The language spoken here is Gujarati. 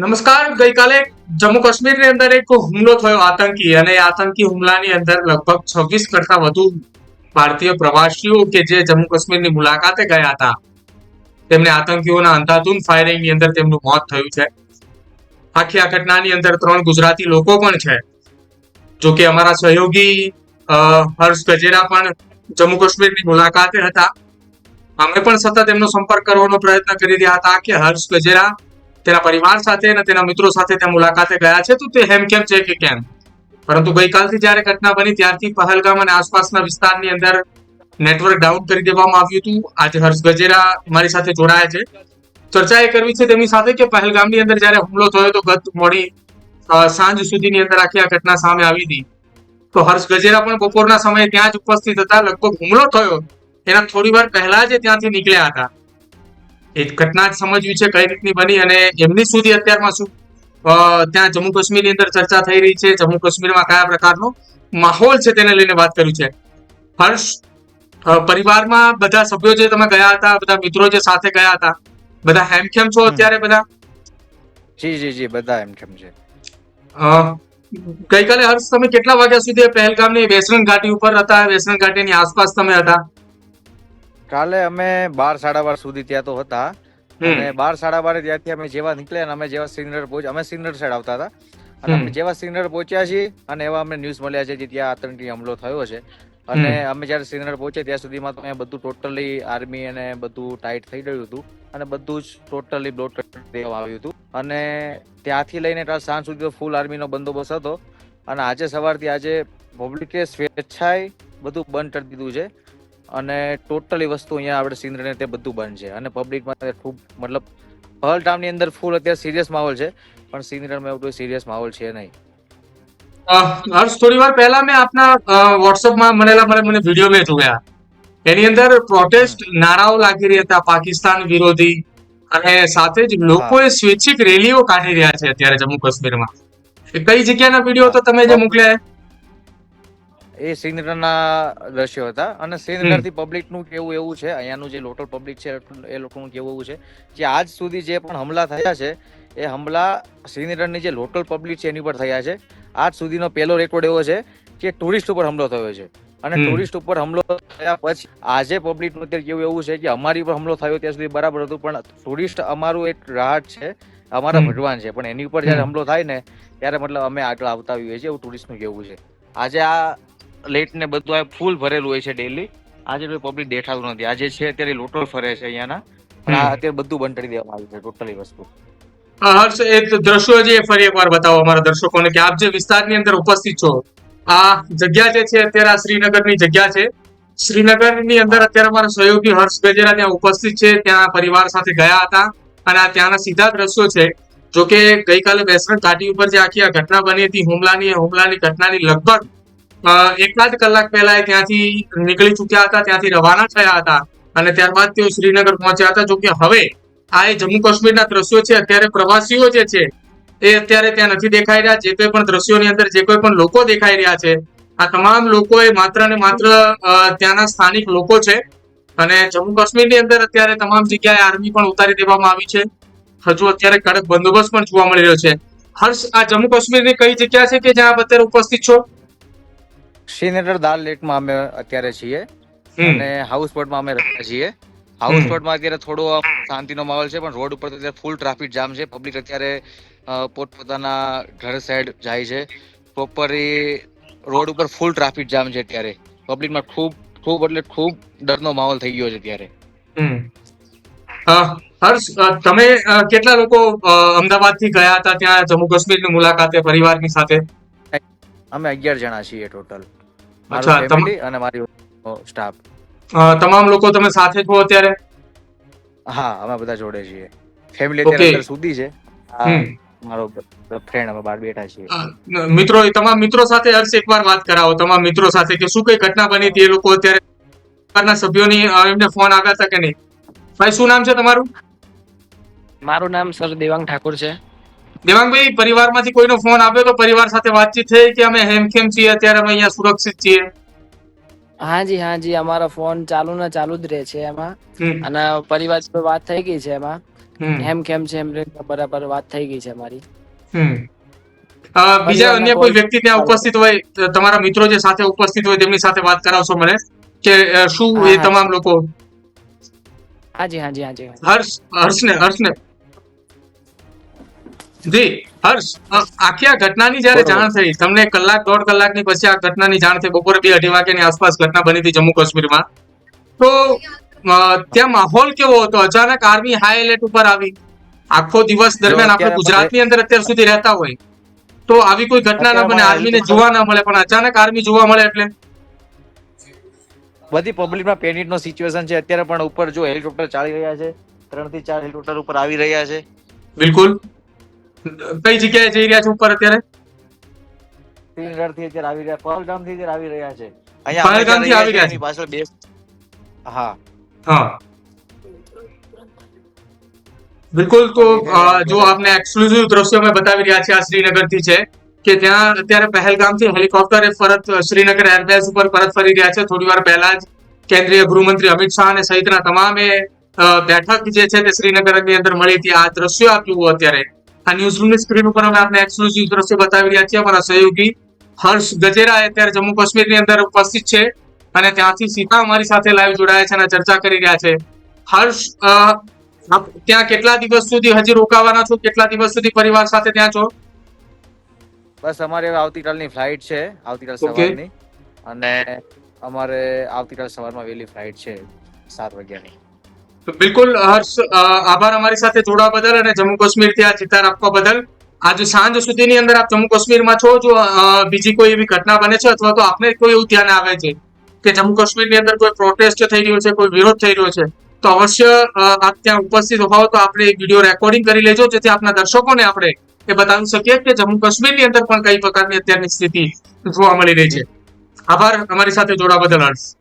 નમસ્કાર. ગઈકાલે જમ્મુ કાશ્મીરની અંદર એક હુમલો થયો આતંકી અને આતંકી હુમલાની અંદર લગભગ છવ્વીસ કરતા વધુ ભારતીય પ્રવાસીઓ કે જે જમ્મુ કાશ્મીરની મુલાકાતે ગયા હતા. તેમને આતંકીઓના અંધાધૂન ફાયરિંગની અંદર તેમનું મોત થયું છે. આખી આ ઘટનાની અંદર ત્રણ ગુજરાતી લોકો પણ છે. જો કે અમારા સહયોગી હર્ષ ગજેરા પણ જમ્મુ કાશ્મીરની મુલાકાતે હતા. અમે પણ સતત એમનો સંપર્ક કરવાનો પ્રયત્ન કરી રહ્યા હતા કે હર્ષ ગજેરા તેના પરિવાર સાથે અને તેના મિત્રો સાથે ત્યાં મુલાકાતે ગયા છે. તો તે હેમખેમ છે કે કેમ? પરંતુ ગઈકાલથી જ્યારે ઘટના બની ત્યારથી પહલગામ અને આસપાસના વિસ્તારની અંદર નેટવર્ક ડાઉન કરી દેવામાં આવ્યું હતું. આજે હર્ષ ગજેરા મારી સાથે જોડાયા છે. ચર્ચા એ કરવી છે તેમની સાથે કે પહલગામની અંદર જ્યારે હુમલો થયો તો ગત મોડી સાંજ સુધીની અંદર આખી આ ઘટના સામે આવી હતી. તો હર્ષ ગજેરા પણ બપોરના સમયે ત્યાં જ ઉપસ્થિત હતા. લગભગ હુમલો થયો એના થોડી વાર પહેલા જ ત્યાંથી નીકળ્યા હતા. એ ઘટના સમજવી છે કઈ રીતની બની અને એમની સુધી અત્યારમાં શું? ત્યાં જમ્મુ કાશ્મીરની અંદર ચર્ચા થઈ રહી છે. જમ્મુ કાશ્મીરમાં કયા પ્રકારનો માહોલ છે તેને લઈને વાત કર્યું છે. હર્ષ પરિવારમાં બધા સભ્યો જે તમે ગયા હતા બધા મિત્રો જે સાથે ગયા હતા બધા હેમખેમ છો અત્યારે બધા? જી જી જી બધા હેમખેમ કેમ છે ગઈકાલે હર્ષ તમે કેટલા વાગ્યા સુધી પહેલગામની વેસરન ઘાટી ઉપર હતા? વેસરન ઘાટીની આસપાસ તમે હતા? કાલે અમે બાર સાડા બાર સુધી ત્યાં તો હતા. અને બાર સાડા બારે ત્યાંથી અમે જેવા નીકળ્યા અને અમે જેવા શ્રીનગર પહોંચ્યા અમે શ્રીનગર સાઈડ આવતા હતા. અને અમે જેવા શ્રીનગર પહોંચ્યા છીએ અને એવા અમને ન્યૂઝ મળ્યા છે કે ત્યાં આતંકી હમલો થયો છે. અને અમે જ્યારે શ્રીનગર પહોંચ્યા ત્યાં સુધીમાં તો અહીંયા બધું ટોટલી આર્મી અને બધું ટાઈટ થઈ ગયું હતું. અને બધું જ ટોટલી બ્લોટ કરી દેવામાં આવ્યું હતું. અને ત્યાંથી લઈને કાલ સાંજ સુધી તો ફૂલ આર્મીનો બંદોબસ્ત હતો. અને આજે સવારથી આજે પબ્લિકે સ્વેચ્છાએ બધું બંધ કરી દીધું છે. અને ટોટલી વસ્તુ અહીંયા આપણે સિંદ્રને તે બધું બંધ છે. અને પબ્લિકમાં ખૂબ મતલબ પહલ ટાઉનની અંદર ફૂલ અત્યારે સિરિયસ માહોલ છે પણ સિંદ્રનમાં એવું કોઈ સિરિયસ માહોલ છે નહીં. હર્ષ થોડી વાર પહેલા મેં આપના વોટ્સઅપમાં મળેલા મને મને વીડિયો મેં જોયા એની અંદર પ્રોટેસ્ટ નારાઓ લાગી રહ્યા હતા પાકિસ્તાન વિરોધી અને સાથે જ લોકોએ સ્વૈચ્છિક રેલીઓ કાઢી રહ્યા છે અત્યારે જમ્મુ કાશ્મીરમાં. કઈ જગ્યાના વીડિયો તો તમે જે મોકલ્યા? એ? શ્રીનગરના દ્રશ્યો હતા. અને શ્રીનગરથી પબ્લિકનું કેવું એવું છે અહીંયાનું જે લોકલ પબ્લિક છે એ લોકોનું કેવું એવું છે કે આજ સુધી જે પણ હમલા થયા છે એ હમલા શ્રીનગરની જે લોકલ પબ્લિક છે એની પર થયા છે. આજ સુધીનો પહેલો રેકોર્ડ એવો છે કે ટુરિસ્ટ ઉપર હમલો થયો છે. અને ટુરિસ્ટ ઉપર હમલો થયા પછી આજે પબ્લિકનું અત્યારે કેવું એવું છે કે અમારી ઉપર હમલો થયો ત્યાં સુધી બરાબર હતું પણ ટુરિસ્ટ અમારું એક રાહત છે અમારા. ભગવાન છે. પણ એની ઉપર જ્યારે હમલો થાય ને ત્યારે મતલબ અમે આગળ આવતા હોઈએ છીએ એવું ટુરિસ્ટનું કેવું છે. આજે આ લેટ ને બધું આ ફૂલ ભરેલું હોય છે ડેલી આજે કોઈ પબ્લિક દેખાતું નથી. આજે છે અત્યારે લોટલ ફરે છે અહીંયાના. પણ આ અત્યારે બધું બંધ કરી દેવામાં આવ્યું છે ટોટલી વસ્તુ. હા હર્ષ એ દ્રશ્યો જે ફરી એકવાર બતાવો અમારા દર્શકોને કે આપ જે વિસ્તારની અંદર ઉપસ્થિત છો આ જગ્યા જે છે અત્યારે આ શ્રીનગરની જગ્યા છે. શ્રીનગરની અંદર અત્યારે અમારા સહયોગી હર્ષ ગજેરા ત્યાં ઉપસ્થિત છે ત્યાં પરિવાર સાથે ગયા હતા અને આ ત્યાંના સીધા દ્રશ્યો છે. જો કે ગઈકાલે વેસ્ટર્ન ઘાટી ઉપર જે આખી આ ઘટના બની હતી હુમલાની હુમલાની ઘટનાની લગભગ એકાદ કલાક પહેલા એ ત્યાંથી નીકળી ચૂક્યા હતા, ત્યાંથી રવાના થયા હતા. અને ત્યારબાદ તેઓ શ્રીનગર પહોંચ્યા હતા. જોકે હવે આ એ જમ્મુ કાશ્મીરના દ્રશ્યો છે. અત્યારે પ્રવાસીઓ જે છે, એ અત્યારે ત્યાં નથી દેખાઈ રહ્યા. જે કોઈ પણ દ્રશ્યોની અંદર, જે કોઈ પણ લોકો દેખાઈ રહ્યા છે, આ તમામ લોકો એ માત્ર ને માત્ર ત્યાંના સ્થાનિક લોકો છે. અને જમ્મુ કાશ્મીરની અંદર અત્યારે તમામ જગ્યાએ આર્મી પણ ઉતારી દેવામાં આવી છે. હજુ અત્યારે કડક બંદોબસ્ત પણ જોવા મળી રહ્યો છે. હર્ષ, આ જમ્મુ કાશ્મીરની કઈ જગ્યા છે કે જ્યાં આપ અત્યારે ઉપસ્થિત છો? શ્રીનગર દાલ લેકમાં અમે અત્યારે છીએ. અને હાઉસ બોટમાં અમે રહ્યા છીએ. હાઉસ બોટમાં અત્યારે થોડો શાંતિનો માહોલ છે પણ રોડ ઉપર અત્યારે ફૂલ ટ્રાફિક જામ છે. પબ્લિક અત્યારે પોતપોતાના ઘર સાઈડ જાય છે. પ્રોપર રોડ ઉપર ફૂલ ટ્રાફિક જામ છે અત્યારે. પબ્લિકમાં ખૂબ ખૂબ એટલે ખૂબ ડરનો માહોલ થઈ ગયો છે અત્યારે. હમ. અ, હર્ષ તમે કેટલા લોકો અમદાવાદથી ગયા હતા ત્યાં? જમ્મુ કાશ્મીરની મુલાકાતે પરિવારની સાથે? અમે અગિયાર જણા છીએ ટોટલ અચ્છા, ફેમિલી અને મારી સ્ટાફ તમામ લોકો તમે સાથે છો અત્યારે? હા અમે બધા જોડે છીએ. ફેમિલી અત્યારે અંદર સુધી છે. મારો ફ્રેન્ડ અમે બહાર બેઠા છીએ. મિત્રો તમામ મિત્રો સાથે હર્ષ એકવાર વાત કરાવો. તમામ મિત્રો સાથે કે શું કઈ ઘટના બની હતી એ લોકો અત્યારે? પરિવારના સભ્યોની એમને ફોન આવ્યા હતા કે નહીં? ભાઈ શું નામ છે તમારું? મારું નામ સર દેવાંગ ઠાકોર છે. દેવાંગભાઈ પરિવારમાંથી કોઈનો ફોન આવ્યો તો પરિવાર સાથે વાતચીત થઈ કે અમે હેમખેમ છીએ અત્યારે અમે અહીંયા સુરક્ષિત છીએ? હા જી હા જી અમારો ફોન ચાલુ ને ચાલુ જ રહે છે એમાં. અને પરિવાર જોડે વાત થઈ ગઈ છે એમાં. હેમ. કેમ છે એમ બરાબર વાત થઈ ગઈ છે મારી હમ. બીજા અન્ય કોઈ વ્યક્તિ ત્યાં ઉપસ્થિત હોય તમારા મિત્રો જે સાથે ઉપસ્થિત હોય તેમની સાથે વાત કરાવશો મને? કે શું એ. તમામ લોકો? હાજી હાજી હાજી હાજી. હર્ષ હર્ષને હર્ષને. જી હર્ષ આખી આ ઘટનાની જયારે જાણ થઈ તમને કલાક દોઢ કલાકની પછી આ ઘટનાની જાણ થઈ બપોરે બે અઢી વાગ્યાની આસપાસ ઘટના બની હતી જમ્મુ કાશ્મીરમાં. તો ત્યાં માહોલ કેવો હતો? અચાનક આર્મી હાઈ એલર્ટ ઉપર આવી. આખો દિવસ દરમિયાન આપણે ગુજરાતની અંદર અત્યાર સુધી રહેતા હોય. તો આવી કોઈ ઘટના ના બને આર્મીને જોવા ના મળે પણ અચાનક આર્મી જોવા મળે એટલે? બધી પબ્લિકમાં પેનિક નો સિચ્યુએશન છે. અત્યારે પણ ઉપર જો હેલિકોપ્ટર ચાલી રહ્યા છે ત્રણથી ચાર હેલિકોપ્ટર ઉપર આવી રહ્યા છે. બિલકુલ. કઈ જગ્યાએ જઈ રહ્યા છે ઉપર અત્યારે? શ્રીનગરથી અત્યારે આવી રહ્યા પહલગામથી અત્યારે આવી રહ્યા છે. અહીંયા અમે પહલગામથી આવી રહ્યા છે? પાછળ બે હા. હા. બિલકુલ તો જો આપને એક્સક્લુઝિવ દ્રશ્યો અમે બતાવી રહ્યા છીએ આ શ્રીનગરથી છે કે ત્યાં અત્યારે પહેલગામથી હેલિકોપ્ટર એ પરત શ્રીનગર એરબેઝ ઉપર પરત ફરી રહ્યા છે. થોડી વાર પહેલા જ કેન્દ્રીય ગૃહમંત્રી અમિત શાહ અને સહિતના તમામે બેઠક જે છે તે શ્રીનગરની અંદર મળી હતી. આ દ્રશ્યો આપ્યું અત્યારે. આ ન્યૂઝરૂમની સ્ક્રીન ઉપર અમે આપને એક્સક્લુઝિવ દ્રશ્ય બતાવી રહ્યા છીએ અમારા સહયોગી હર્ષ ગજેરા અત્યારે જમ્મુ કાશ્મીરની અંદર ઉપસ્થિત છે અને ત્યાંથી સીધા અમારી સાથે લાઈવ જોડાયા છે અને ચર્ચા કરી રહ્યા છે. હર્ષ ત્યાં કેટલા દિવસ સુધી હજી રોકાવાના છો? કેટલા દિવસ સુધી પરિવાર સાથે ત્યાં છો? બસ અમારે આવતીકાલની ફ્લાઇટ છે આવતીકાલ. સવારની. અને અમારે આવતીકાલ સવારમાં વહેલી ફ્લાઇટ છે સાત વાગ્યાની. બિલકુલ, હર્ષ આભાર અમારી સાથે જોડાવા બદલ અને જમ્મુ કાશ્મીરથી આ ચિતાર આપવા બદલ. આજે સાંજ સુધીની અંદર આપ જમ્મુ કાશ્મીરમાં છો, જો બીજી કોઈ એવી ઘટના બને છે અથવા તો આપને કોઈ એવું ધ્યાન આવે છે કે જમ્મુ કાશ્મીરની અંદર કોઈ પ્રોટેસ્ટ થઈ રહ્યો છે, કોઈ વિરોધ થઈ રહ્યો છે, તો અવશ્ય આપ ત્યાં ઉપસ્થિત હોવ, તો આપણે એક વીડિયો રેકોર્ડિંગ કરી લેજો, જેથી આપના દર્શકોને આપણે એ બતાવી શકીએ કે જમ્મુ કાશ્મીરની અંદર પણ કઈ પ્રકારની અત્યારની સ્થિતિ જોવા મળી રહી છે. આભાર અમારી સાથે જોડા બદલ, હર્ષ.